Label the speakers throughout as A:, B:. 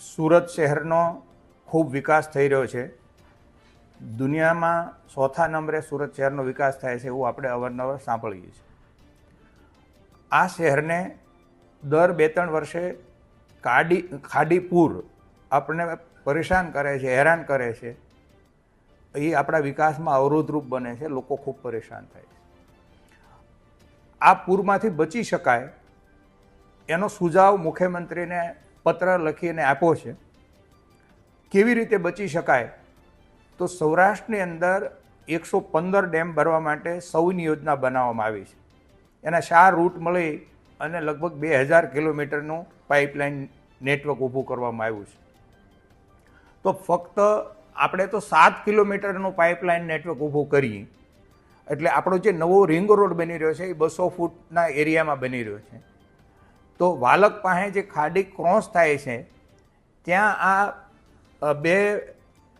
A: સુરત શહેરનો ખૂબ વિકાસ થઈ રહ્યો છે. દુનિયામાં ચોથા નંબરે સુરત શહેરનો વિકાસ થાય છે એવું આપણે અવારનવાર સાંભળીએ છીએ. આ શહેરને દર બે ત્રણ વર્ષે કાડી, ખાડીપુર આપણને પરેશાન કરે છે, હેરાન કરે છે. એ આપણા વિકાસમાં અવરોધરૂપ બને છે, લોકો ખૂબ પરેશાન થાય છે. આ પૂરમાંથી બચી શકાય એનો સુઝાવ મુખ્યમંત્રીને પત્ર લખીને આપ્યો છે, કેવી રીતે બચી શકાય? તો સૌરાષ્ટ્રની અંદર એકસો પંદર ડેમ ભરવા માટે સૌની યોજના બનાવવામાં આવી છે. એના ચાર રૂટ મળી અને લગભગ બે હજાર કિલોમીટરનું પાઇપલાઇન નેટવર્ક ઊભું કરવામાં આવ્યું છે. તો ફક્ત આપણે તો સાત કિલોમીટરનું પાઇપલાઇન નેટવર્ક ઊભું કરીએ, એટલે આપણો જે નવો રિંગ રોડ બની રહ્યો છે એ બસો ફૂટના એરિયામાં બની રહ્યો છે. તો વાલક પાસે જે ખાડી ક્રોસ થાય છે, ત્યાં આ બે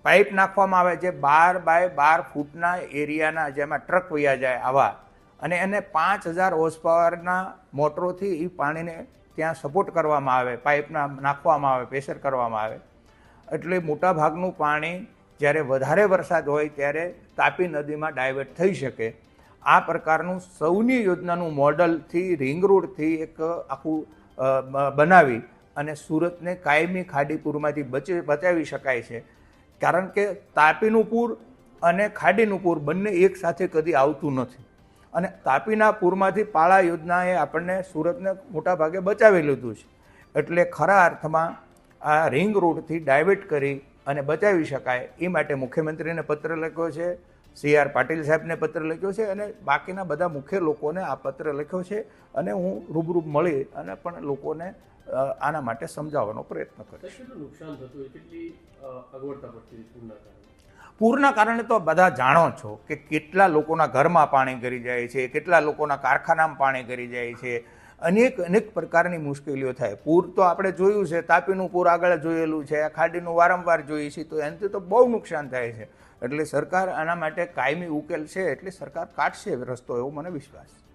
A: પાઇપ નાખવામાં આવે છે, બાર બાય બાર ફૂટના એરિયાના જેમાં ટ્રક વયા જાય આવા. અને એને પાંચ હજાર હોર્સ પાવરના મોટરોથી એ પાણીને ત્યાં સપોર્ટ કરવામાં આવે, પાઇપના નાખવામાં આવે પ્રેશર કરવામાં આવે. એટલે મોટા ભાગનું પાણી જ્યારે વધારે વરસાદ હોય ત્યારે તાપી નદીમાં ડાયવર્ટ થઈ શકે. આ પ્રકારનું સૌની યોજનાનું મોડલથી, રિંગ રોડથી એક આખું બનાવી અને સુરતને કાયમી ખાડીપુરમાંથી બચે, બચાવી શકાય છે. કારણ કે તાપીનું પૂર અને ખાડીનું પૂર બંને એક સાથે કદી આવતું નથી. અને તાપીના પૂરમાંથી પાળા યોજનાએ આપણને સુરતને મોટા ભાગે બચાવી લીધું છે. એટલે ખરા અર્થમાં આ રિંગ રોડથી ડાયવર્ટ કરી અને બચાવી શકાય એ માટે મુખ્યમંત્રીને પત્ર લખ્યો છે. સી આર પાટીલ સાહેબને પત્ર લખ્યો છે અને બાકીના બધા મુખ્ય લોકોને આ પત્ર લખ્યો છે અને હું રૂબરૂ મળી અને પણ લોકોને આના માટે સમજાવવાનો પ્રયત્ન કરીશ.
B: પૂરના કારણે?
A: તો બધા જાણો છો કે કેટલા લોકોના ઘરમાં પાણી કરી જાય છે કેટલા લોકોના કારખાનામાં પાણી કરી જાય છે અનેક અનેક પ્રકારની મુશ્કેલીઓ થાય. પૂર તો આપણે જોયું છે, તાપીનું પૂર આગળ જોયેલું છે ખાડીનું વારંવાર જોઈએ છીએ, તો એનાથી તો બહુ નુકસાન થાય છે. એટલે સરકાર આના માટે કાયમી ઉકેલ છે, એટલે સરકાર કાઢશે રસ્તો, એવો મને વિશ્વાસ છે.